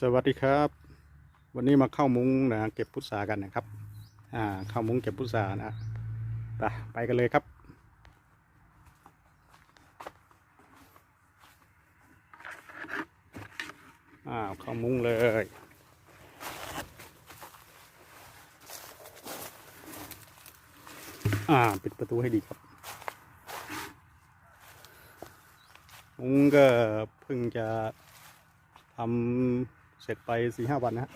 สวัสดีครับ วันนี้มาเข้ามุ้งนะเก็บพุทรากันนะครับ อ่า เข้ามุ้งเก็บพุทรานะไปไปกันเลยครับอ่าวเข้ามุ้งเลยอ่าปิดประตูให้ดีครับมุ้งก็เพิ่งจะทำ เสร็จไปสี่ห้าวันนะฮะ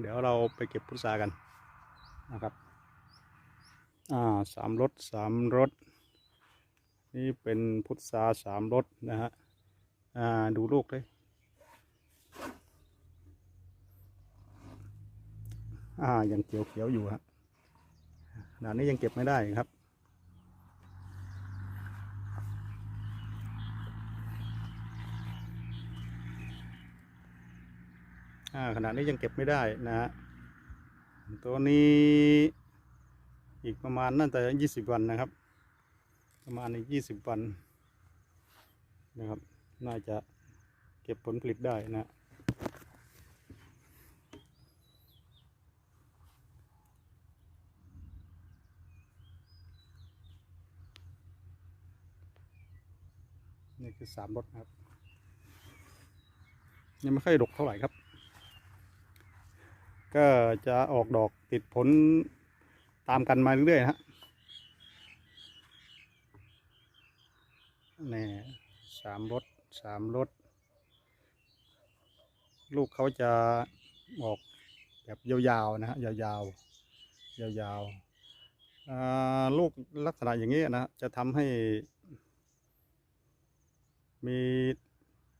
เดี๋ยวเราไปเก็บพุทรากันนะครับ อ่าสามรถสามรถ นี่เป็นพุทราสามรถนะฮะ อ่าดูลูกเลยอ่ายังเขียวเขียวอยู่ฮะขนาดนี้ยังเก็บไม่ได้ครับ อ่าขณะนี้ยังเก็บไม่ได้นะฮะตัวนี้อีกประมาณน่าจะยี่สิบวันนะครับ ประมาณอีกยี่สิบวันนะครับ น่าจะเก็บผลผลิตได้นะนี่คือสามรถครับ ยังไม่ค่อยดกเท่าไหร่ครับ ก็จะออกดอกติดผลตามกันมาเรื่อยๆฮะนี่สามรถสามรถลูกเขาจะออกแบบยาวๆนะฮะยาวๆยาวๆลูกลักษณะอย่างนี้นะจะทำให้ มี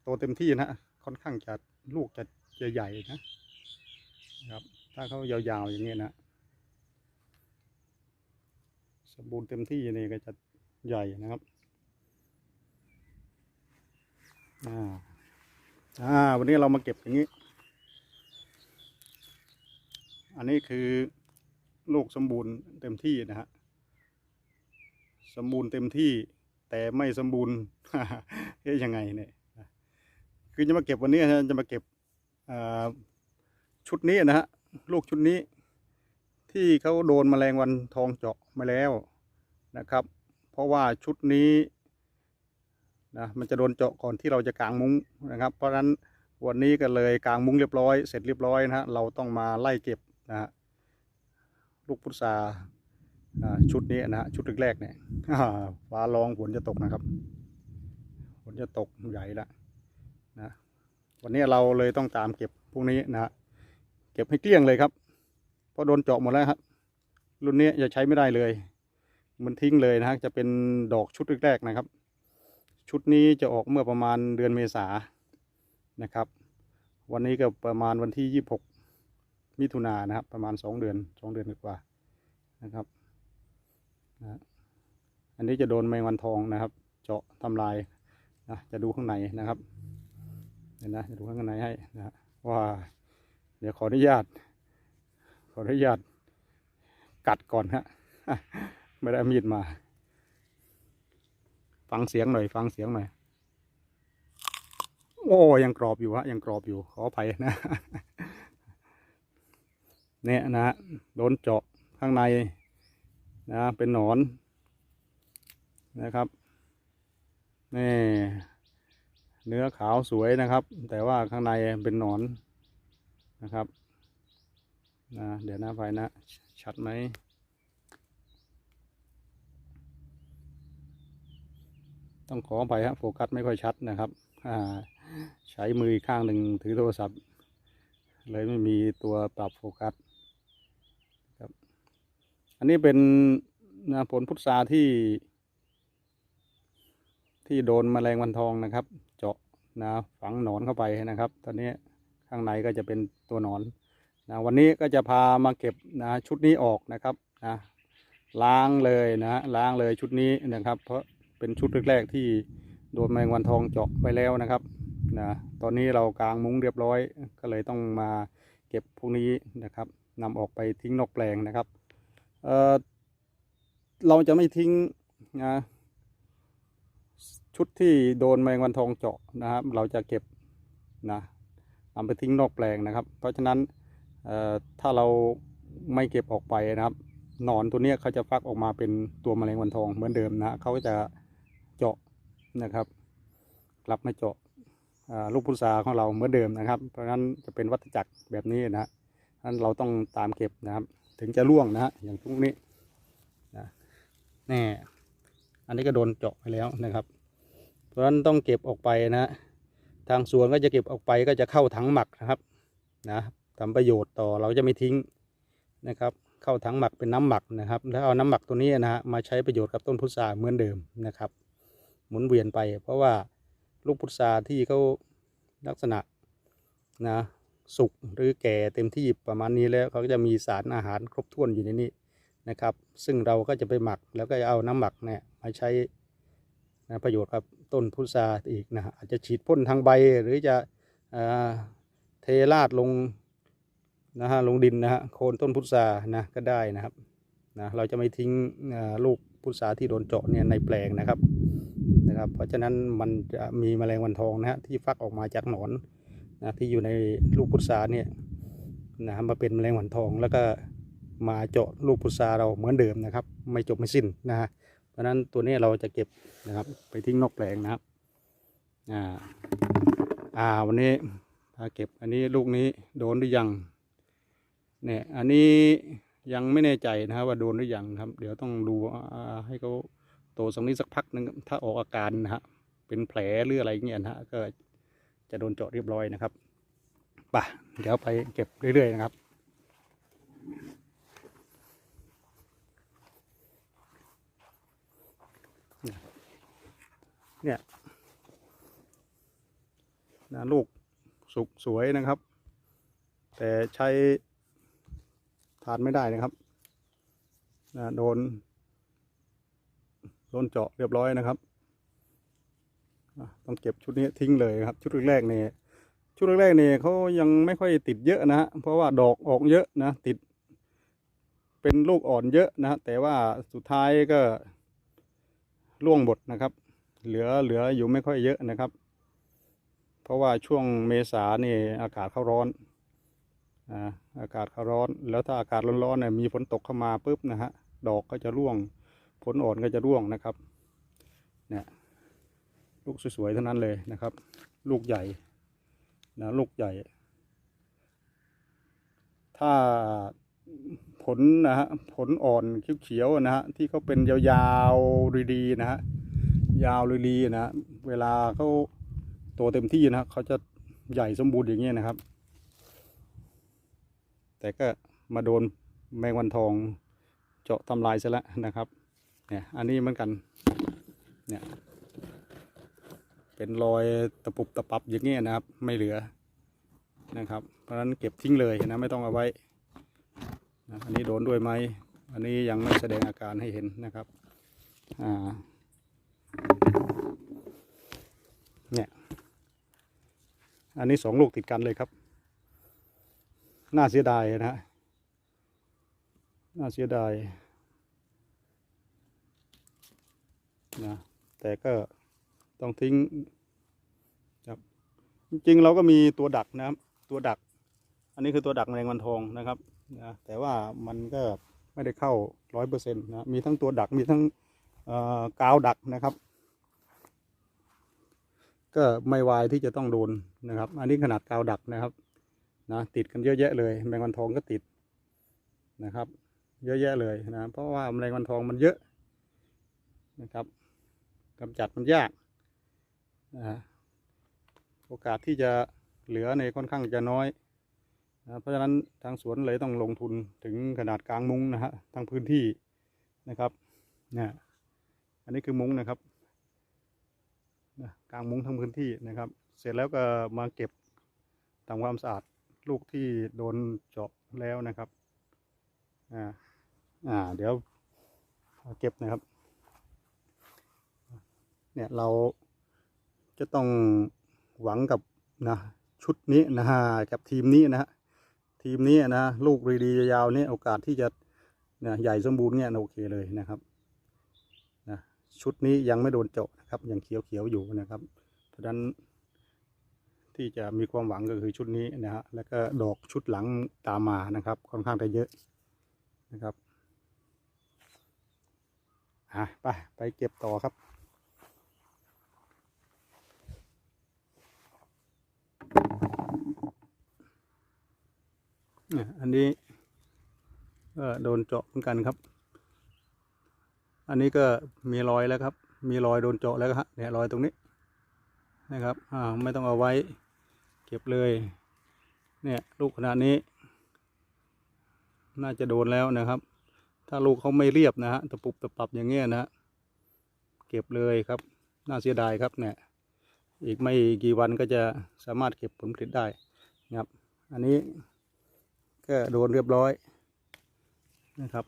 โตเต็มที่นะฮะค่อนข้างจะลูกจะจะใหญ่นะ ครับ ถ้าเขายาวๆอย่างนี้นะสมบูรณ์เต็มที่นี่ก็จะใหญ่นะครับอ่าอ่าวันนี้เรามาเก็บอย่างนี้ อันนี้คือลูกสมบูรณ์เต็มที่นะฮะสมบูรณ์เต็มที่แต่ไม่สมบูรณ์เฮ้ยยังไงเนี่ยคือจะมาเก็บวันนี้นะจะมาเก็บอ่า ชุดนี้นะฮะลูกชุดนี้ ที่เขาโดนแมลงวันทองเจาะมาแล้วนะครับ เพราะว่าชุดนี้นะมันจะโดนเจาะก่อนที่เราจะกางมุ้งนะครับ เพราะฉะนั้นวันนี้ก็เลยกางมุ้งเรียบร้อยเสร็จเรียบร้อยนะฮะเราต้องมาไล่เก็บนะฮะลูกพุทราชุดนี้นะฮะชุดแรกๆเนี่ยอ่าฟ้าร้องฝนจะตกนะครับฝนจะตกใหญ่ละนะวันนี้เราเลยต้องตามเก็บพวกนี้นะฮะ เก็บให้เกลี้ยงเลยครับ เพราะโดนเจาะหมดแล้วครับรุ่นนี้จะใช้ไม่ได้เลย มันทิ้งเลยนะฮะจะเป็นดอกชุดแรกๆนะครับ ชุดนี้จะออกเมื่อประมาณเดือนเมษานะครับ วันนี้ก็ประมาณวันที่ยี่สิบหกมิถุนานะครับ ประมาณสองเดือนสองเดือนกว่านะครับนะอันนี้จะโดนแมงวันทองนะครับ เจาะทำลายนะจะดูข้างในนะครับเดี๋ยวนะจะดูข้างในให้นะฮะว่า เดี๋ยวขออนุญาต ขออนุญาต กัดก่อนฮะไม่ได้มีดมา ฟังเสียงหน่อย ฟังเสียงหน่อย โอ้ยังกรอบอยู่ฮะยังกรอบอยู่ ขออภัยนะ เนี่ยนะฮะโดนเจาะข้างในนะเป็นหนอนนะครับนี่เนื้อขาวสวยนะครับ แต่ว่าข้างในเป็นหนอน นะครับนะเดี๋ยวหน้าไฟนะ ชัดไหมต้องขอไปฮะโฟกัสไม่ค่อยชัดนะครับใช้มืออีกข้างหนึ่งถือโทรศัพท์ เลยไม่มีตัวปรับโฟกัสครับ อันนี้เป็นนะผลพุทราที่ ที่โดนแมลงวันทองนะครับ เจาะนะฝังหนอนเข้าไปนะครับ ตอนนี้ ข้างในก็จะเป็นตัวหนอนนะวันนี้ก็จะพามาเก็บนะชุดนี้ออกนะครับนะล้างเลยนะล้างเลยชุดนี้นะครับ เพราะเป็นชุดแรกๆที่โดนแมลงวันทองเจาะไปแล้วนะครับนะตอนนี้เรากางมุ้งเรียบร้อย ก็เลยต้องมาเก็บพวกนี้นะครับนำออกไปทิ้งนอกแปลงนะครับเออเราจะไม่ทิ้งนะชุดที่โดนแมลงวันทองเจาะนะครับ เราจะเก็บนะ นำไปทิ้งนอกแปลงนะครับ เพราะฉะนั้นเอ่อถ้าเราไม่เก็บออกไปนะครับหนอนตัวเนี้ยเขาจะฟักออกมาเป็นตัวแมลงวันทองเหมือนเดิมนะเขาก็จะเจาะนะครับกลับมาเจาะลูกพุทราของเราเหมือนเดิมนะครับ เพราะฉะนั้นจะเป็นวัฏจักรแบบนี้นะฮะนั้นเราต้องตามเก็บนะครับ ถึงจะร่วงนะฮะอย่างพวกนี้นะแน่อันนี้ก็โดนเจาะไปแล้วนะครับ เพราะฉะนั้นต้องเก็บออกไปนะฮะ ทางสวนก็จะเก็บออกไปก็จะเข้าถังหมักนะครับนะทำประโยชน์ต่อเราจะไม่ทิ้งนะครับ เข้าถังหมักเป็นน้ำหมักนะครับ แล้วเอาน้ำหมักตัวนี้นะฮะมาใช้ประโยชน์กับต้นพุทราเหมือนเดิมนะครับ หมุนเวียนไป เพราะว่าลูกพุทราที่เขาลักษณะนะสุกหรือแก่เต็มที่ประมาณนี้แล้วเขาก็จะมีสารอาหารครบถ้วนอยู่ในนี้นะครับ ซึ่งเราก็จะไปหมักแล้วก็จะเอาน้ำหมักเนี่ยมาใช้นะประโยชน์กับ ต้นพุทราอีกนะฮะอาจจะฉีดพ่นทางใบหรือจะอ่าเทราดลงนะฮะลงดินนะฮะโคนต้นพุทรานะก็ได้นะครับนะเราจะไม่ทิ้งอ่าลูกพุทราที่โดนเจาะเนี่ยในแปลงนะครับนะครับ เพราะฉะนั้นมันจะมีแมลงวันทองนะฮะที่ฟักออกมาจากหนอนนะที่อยู่ในลูกพุทราเนี่ยนะมาเป็นแมลงวันทองแล้วก็มาเจาะลูกพุทราเราเหมือนเดิมนะครับ ไม่จบไม่สิ้นนะฮะ เพราะนั้นตัวนี้เราจะเก็บนะครับ ไปทิ้งนอกแปลงนะครับอ่าอ่าวันนี้พาเก็บอันนี้ลูกนี้โดนหรือยังเนี่ยอันนี้ยังไม่แน่ใจนะครับว่าโดนหรือยังครับ เดี๋ยวต้องดูให้เขาโตสักนิดสักพักหนึ่งถ้าออกอาการนะฮะเป็นแผลหรืออะไรเงี้ยนะฮะก็จะโดนเจาะเรียบร้อยนะครับป่ะเดี๋ยวไปเก็บเรื่อยๆนะครับ เนี่ยนะลูกสุกสวยนะครับ แต่ใช้ทานไม่ได้นะครับนะโดนโดนเจาะเรียบร้อยนะครับต้องเก็บชุดนี้ทิ้งเลยครับ ชุดแรกๆเนี่ยชุดแรกๆเนี่ยเขายังไม่ค่อยติดเยอะนะฮะเพราะว่าดอกออกเยอะนะติด เป็นลูกอ่อนเยอะนะฮะแต่ว่าสุดท้ายก็ร่วงหมดนะครับ เหลือเหลืออยู่ไม่ค่อยเยอะนะครับ เพราะว่าช่วงเมษาเนี่ยอากาศเขาร้อนอ่าอากาศเขาร้อน แล้วถ้าอากาศร้อนๆเนี่ยมีฝนตกเข้ามาปุ๊บนะฮะดอกก็จะร่วงผลอ่อนก็จะร่วงนะครับเนี่ยลูกสวยๆเท่านั้นเลยนะครับ ลูกใหญ่นะลูกใหญ่ ถ้าผลนะฮะผลอ่อนเขียวๆนะฮะที่เขาเป็นยาวๆดีๆนะฮะ ยาวดีๆนะเวลาเขาโตเต็มที่นะฮะเขาจะใหญ่สมบูรณ์อย่างเงี้ยนะครับ แต่ก็มาโดนแมงวันทองเจาะทำลายซะแล้วนะครับเนี่ยอันนี้เหมือนกันเนี่ยเป็นรอยตะปุบตะปับอย่างเงี้ยนะครับ ไม่เหลือนะครับ เพราะฉะนั้นเก็บทิ้งเลยนะไม่ต้องเอาไว้นะอันนี้โดนด้วยไหมอันนี้ยังไม่แสดงอาการให้เห็นนะครับอ่า เนี่ย อันนี้สองลูกติดกันเลยครับ น่าเสียดายนะฮะ น่าเสียดายนะแต่ก็ต้องทิ้งครับจริงๆเราก็มีตัวดักนะครับ ตัวดัก อันนี้คือตัวดักแมลงวันทองนะครับนะแต่ว่ามันก็ไม่ได้เข้าร้อยเปอร์เซ็นต์นะ มีทั้งตัวดักมีทั้ง กาวดักนะครับ ก็ไม่วายที่จะต้องโดนนะครับ อันนี้ขนาดกาวดักนะครับนะติดกันเยอะแยะเลยแมงวันทองก็ติดนะครับ เยอะแยะเลยนะ เพราะว่าแมลงวันทองมันเยอะนะครับกำจัดมันยากนะโอกาสที่จะเหลือในค่อนข้างจะน้อยนะเพราะฉะนั้นทางสวนเลยต้องลงทุนถึงขนาดกลางมุ้งนะฮะทั้งพื้นที่นะครับเนี่ย อันนี้คือมุ้งนะครับนะกลางมุ้งทั้งพื้นที่นะครับ เสร็จแล้วก็มาเก็บทำความสะอาดลูกที่โดนเจาะแล้วนะครับอ่าอ่าเดี๋ยวเก็บนะครับ เนี่ยเราจะต้องหวังกับนะชุดนี้นะฮะกับทีมนี้นะฮะทีมนี้นะลูกรีดียาวๆเนี่ยโอกาสที่จะนะใหญ่สมบูรณ์เนี่ยโอเคเลยนะครับ ชุดนี้ยังไม่โดนเจาะนะครับ ยังเขียวๆอยู่นะครับ เพราะฉะนั้นที่จะมีความหวังก็คือชุดนี้นะฮะแล้วก็ดอกชุดหลังตามมานะครับ ค่อนข้างจะเยอะนะครับอะไปไปเก็บต่อครับอันนี้ก็โดนเจาะเหมือนกันครับ อันนี้ก็มีรอยแล้วครับ มีรอยโดนเจาะแล้วครับเนี่ยรอยตรงนี้นะครับอ่าไม่ต้องเอาไว้เก็บเลย เนี่ยลูกขนาดนี้ น่าจะโดนแล้วนะครับ ถ้าลูกเขาไม่เรียบนะฮะตะปุบตะปับอย่างเงี้ยนะฮะเก็บเลยครับ น่าเสียดายครับเนี่ยอีกไม่กี่วันก็จะสามารถเก็บผลผลิตได้นะครับ อันนี้ก็โดนเรียบร้อยนะครับ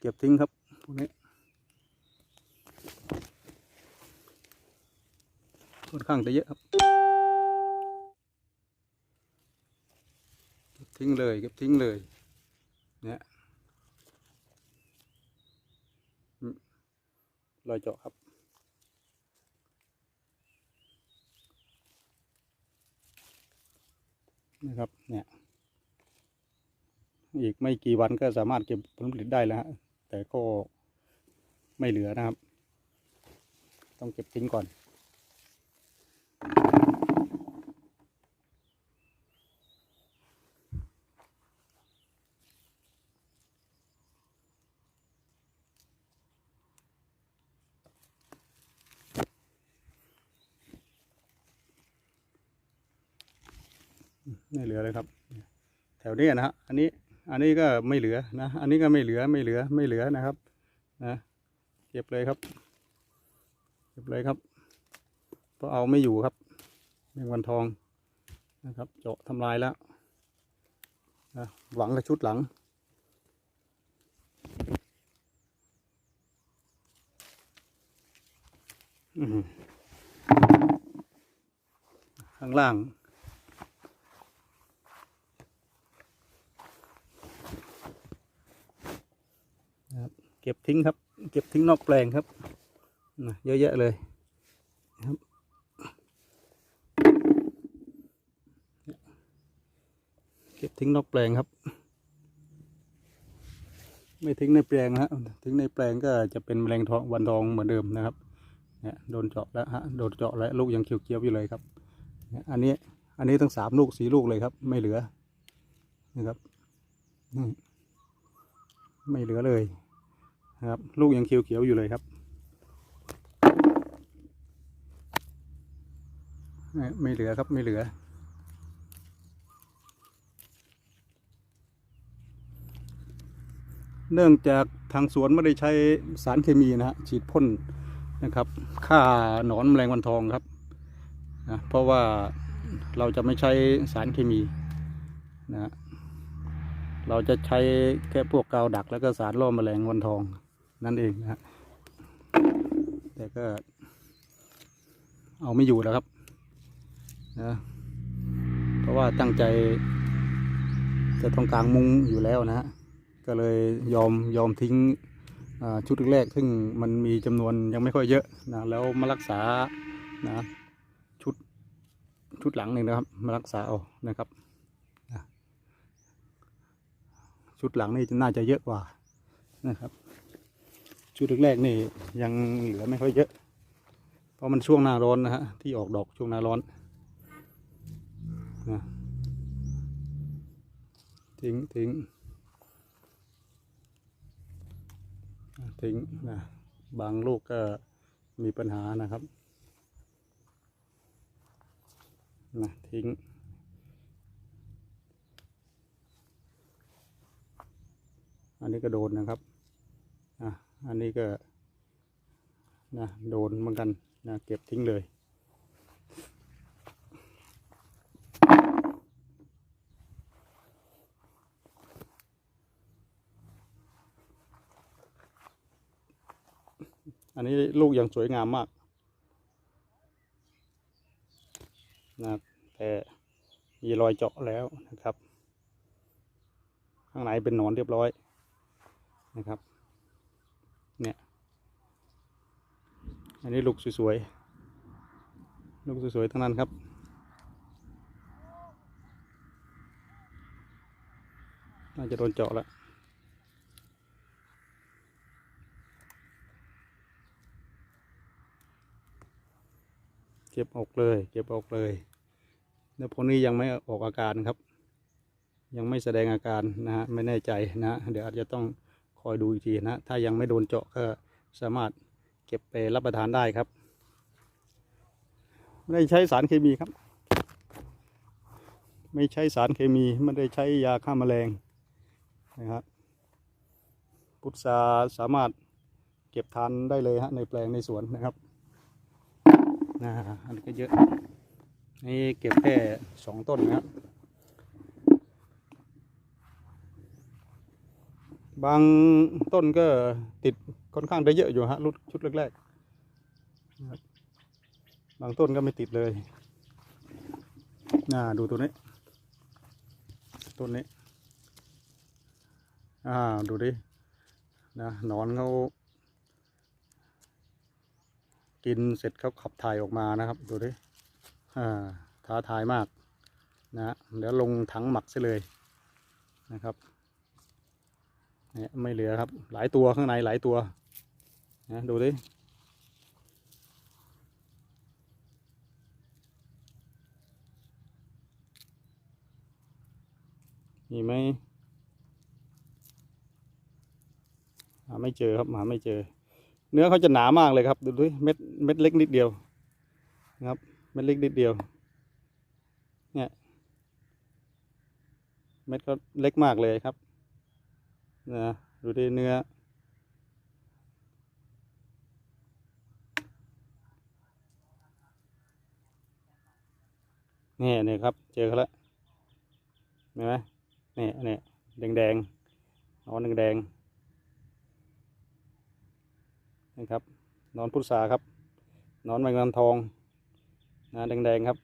เก็บทิ้งครับพวกนี้ค่อนข้างจะเยอะครับ เก็บทิ้งเลย เก็บทิ้งเลย เนี่ยรอยเจาะครับนะครับเนี่ยอีกไม่กี่วันก็สามารถเก็บผลผลิตได้แล้วฮะ แต่ก็ไม่เหลือนะครับ ต้องเก็บทิ้งก่อน ไม่เหลือเลยครับ แถวนี้นะฮะอันนี้ อันนี้ก็ไม่เหลือนะ อันนี้ก็ไม่เหลือไม่เหลือไม่เหลือนะครับนะเก็บเลยครับ เก็บเลยครับเพราะเอาไม่อยู่ครับแมงวันทองนะครับ เจาะทำลายแล้วนะหวังกับชุดหลังอืมข้างล่าง นะครับ เก็บทิ้งครับ เก็บทิ้งนอกแปลงครับนะเยอะแยะเลยครับเก็บทิ้งนอกแปลงครับ ไม่ทิ้งในแปลงนะฮะทิ้งในแปลงก็จะเป็นแมลงทองวันทองเหมือนเดิมนะครับเนี่ยโดนเจาะแล้วฮะโดนเจาะแล้วลูกยังเขียวๆอยู่เลยครับเนี่ยอันนี้อันนี้ตั้งสามลูกสี่ลูกเลยครับ ไม่เหลือนะครับไม่เหลือเลย นะครับ ลูกยังเขียวๆอยู่เลยครับ ไม่เหลือครับไม่เหลือ เนื่องจากทางสวนไม่ได้ใช้สารเคมีนะฮะฉีดพ่นนะครับฆ่าหนอนแมลงวันทองครับนะเพราะว่าเราจะไม่ใช้สารเคมีนะฮะเราจะใช้แค่พวกกาวดักแล้วก็สารล่อแมลงวันทอง นั่นเองนะฮะแต่ก็ เอาไม่อยู่แล้วครับนะเพราะว่าตั้งใจ จะต้องกลางมุ้งอยู่แล้วนะฮะก็เลยยอมยอมทิ้งชุดแรกซึ่งมันมีจำนวนยังไม่ค่อยเยอะนะแล้วมารักษานะชุดชุดหลังหนึ่งนะครับ มารักษาเอานะครับชุดหลังนี่น่าจะเยอะกว่านะครับ ชุดแรกๆนี่ยังเหลือไม่ค่อยเยอะ เพราะมันช่วงหน้าร้อนนะฮะที่ออกดอกช่วงหน้าร้อนนะทิ้งทิ้งทิ้งนะบางลูกก็มีปัญหานะครับนะทิ้งอันนี้ก็โดนนะครับ อันนี้ก็นะโดนเหมือนกันนะเก็บทิ้งเลยอันนี้ลูกยังสวยงามมากนะแต่มีรอยเจาะแล้วนะครับ ข้างในเป็นหนอนเรียบร้อยนะครับ เนี่ย อันนี้ลูกสวยๆ ลูกสวยๆทั้งนั้นครับ น่าจะโดนเจาะแล้วเก็บออกเลย เก็บออกเลยแล้วพวกนี้ยังไม่ออกอาการครับ ยังไม่แสดงอาการนะฮะ ไม่แน่ใจนะ เดี๋ยวอาจจะต้องคอยดูอีกทีนะ ถ้ายังไม่โดนเจาะก็สามารถ เก็บไปรับประทานได้ครับ ไม่ได้ใช้สารเคมีครับ ไม่ใช้สารเคมี ไม่ได้ใช้ยาฆ่าแมลงนะครับพุทราสามารถเก็บทานได้เลยฮะในแปลงในสวนนะครับนะอันนี้ก็เยอะ นี่เก็บแค่สองต้นนะครับ บางต้นก็ติดค่อนข้างได้เยอะอยู่ฮะรุ่นชุดแรกๆบางต้นก็ไม่ติดเลยน่าดูตัวนี้ต้นนี้อ่าดูดินะนอนเขากินเสร็จเขาขับถ่ายออกมานะครับ ดูดิอ่าท้าทายมากนะเดี๋ยวลงถังหมักซะเลยนะครับ เนี่ยไม่เหลือครับ หลายตัวข้างในหลายตัวนะดูดิมีไหมหาไม่เจอครับหาไม่เจอ เนื้อเขาจะหนามากเลยครับ ดูดิเม็ดเม็ดเล็กนิดเดียวนะครับเม็ดเล็กนิดเดียว เนี่ย เม็ดก็เล็กมากเลยครับ นะดูดิเนื้อ นี่นี่ครับ เจอเขาแล้วเห็นไหมนี่นี่แดงแดงนอนแดงแดงนี่ครับ นอนพุทราครับ นอนแมงวันทองนะแดงแดงครับ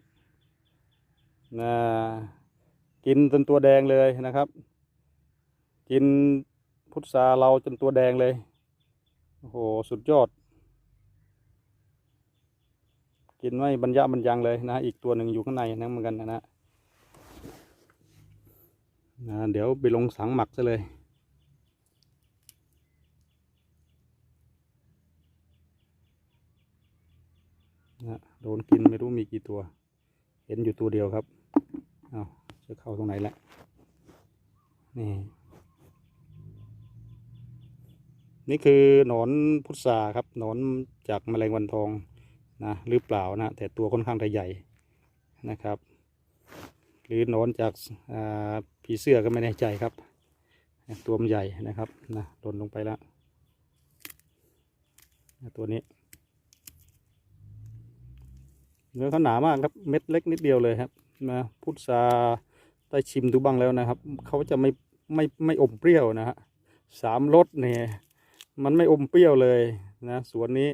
นะกินจนตัวแดงเลยนะครับ กิน พุทราเราจนตัวแดงเลย โอ้โห สุดยอด กินไม่บรรยะบรรยังเลยนะ อีกตัวหนึ่งอยู่ข้างในนั่นเหมือนกันนะนะนะเดี๋ยวไปลงสังหมักซะเลย นะโดนกินไม่รู้มีกี่ตัว เห็นอยู่ตัวเดียวครับ เอาจะเข้าตรงไหนละนี่ นี่คือหนอนพุทราครับหนอนจากแมลงวันทองนะหรือเปล่านะแต่ตัวค่อนข้างจะใหญ่นะครับ หรือหนอนจากาผีเสื้อก็ไม่แน่ใจครับ ตัวมันใหญ่นะครับนะหล่นลงไปแล้วตัวนี้เนื้อเขาหนามากครับเม็ดเล็กนิดเดียวเลยครับนะพุทราได้ชิมดูบ้างแล้วนะครับเขาจะไม่ไม่ไม่อมเปรี้ยวนะฮะสามรสเนี่ย มันไม่อมเปรี้ยวเลยนะสวนนี้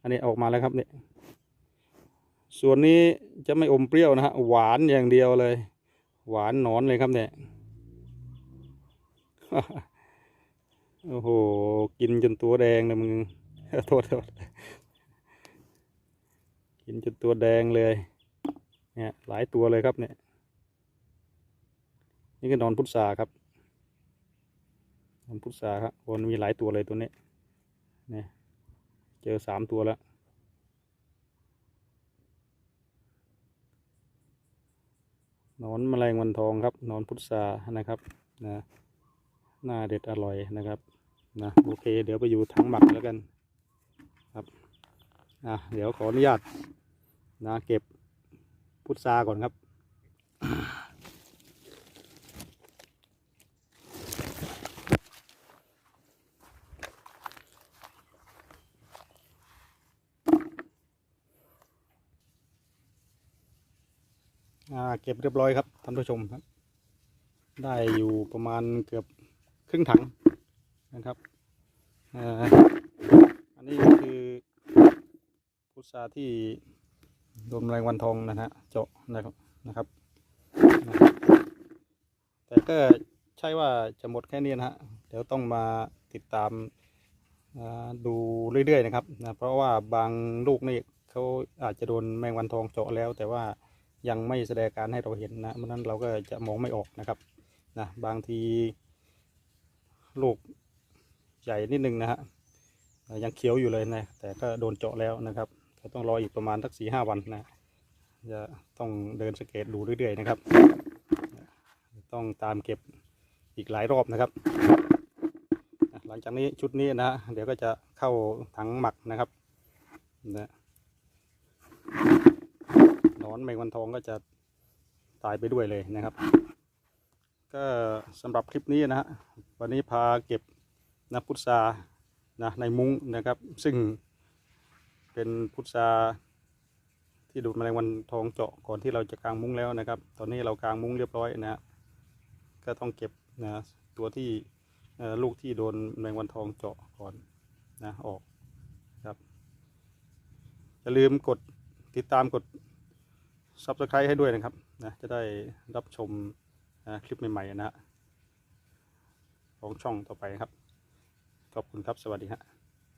อันนี้ออกมาแล้วครับเนี่ยส่วนนี้จะไม่อมเปรี้ยวนะฮะหวานอย่างเดียวเลย หวานหนอนเลยครับเนี่ยโอ้โห กินจนตัวแดงเลยมึงโทษโทษกินจนตัวแดงเลย เนี่ย หลายตัวเลยครับเนี่ย นี่ก็นอนพุทราครับ นอนพุทราครับโอนมีหลายตัวเลยตัวนี้เนี่ยเจอสามตัวแล้วนอนแมลงวันทองครับนอนพุทรานะครับนะน่าเด็ดอร่อยนะครับนะโอเค เดี๋ยวไปอยู่ถังหมักแล้วกันครับอะเดี๋ยวขออนุญาตนะเก็บพุทราก่อนครับ เก็บเรียบร้อยครับท่านผู้ชมครับ ได้อยู่ประมาณเกือบครึ่งถังนะครับอ,อันนี้คือพุทราที่โดนแมงวันทองนะฮะเจาะนะครับนะครับ แต่ก็ใช่ว่าจะหมดแค่นี้นะฮะเดี๋ยวต้องมาติดตามดูเรื่อยๆนะครับนะเพราะว่าบางลูกนี่เขาอาจจะโดนแมงวันทองเจาะแล้วแต่ว่า ยังไม่แสดงการให้เราเห็นนะเพราะนั้นเราก็จะมองไม่ออกนะครับนะบางทีลูกใหญ่นิดนึงนะฮะยังเขียวอยู่เลยนะแต่ก็โดนเจาะแล้วนะครับก็ต้องรออีกประมาณสักสี่ห้าวันนะจะต้องเดินสเกตดูเรื่อยๆนะครับ ต้องตามเก็บอีกหลายรอบนะครับ หลังจากนี้ชุดนี้นะเดี๋ยวก็จะเข้าถังหมักนะครับนะ นอนแมงวันทองก็จะตายไปด้วยเลยนะครับ ก็สำหรับคลิปนี้นะฮะวันนี้พาเก็บนะพุทรานะในมุ้งนะครับ ซึ่งเป็นพุทราที่ดูดแมลงวันทองเจาะก่อนที่เราจะกางมุ้งแล้วนะครับ ตอนนี้เรากางมุ้งเรียบร้อยนะฮะก็ต้องเก็บนะตัวที่ลูกที่โดนแมงวันทองเจาะก่อนนะออกครับอย่าลืมกดติดตามกด ซับสไครต์ให้ด้วยนะครับนะจะได้รับชมนะคลิปใหม่ๆนะฮะของช่องต่อไปครับ ขอบคุณครับสวัสดีครับ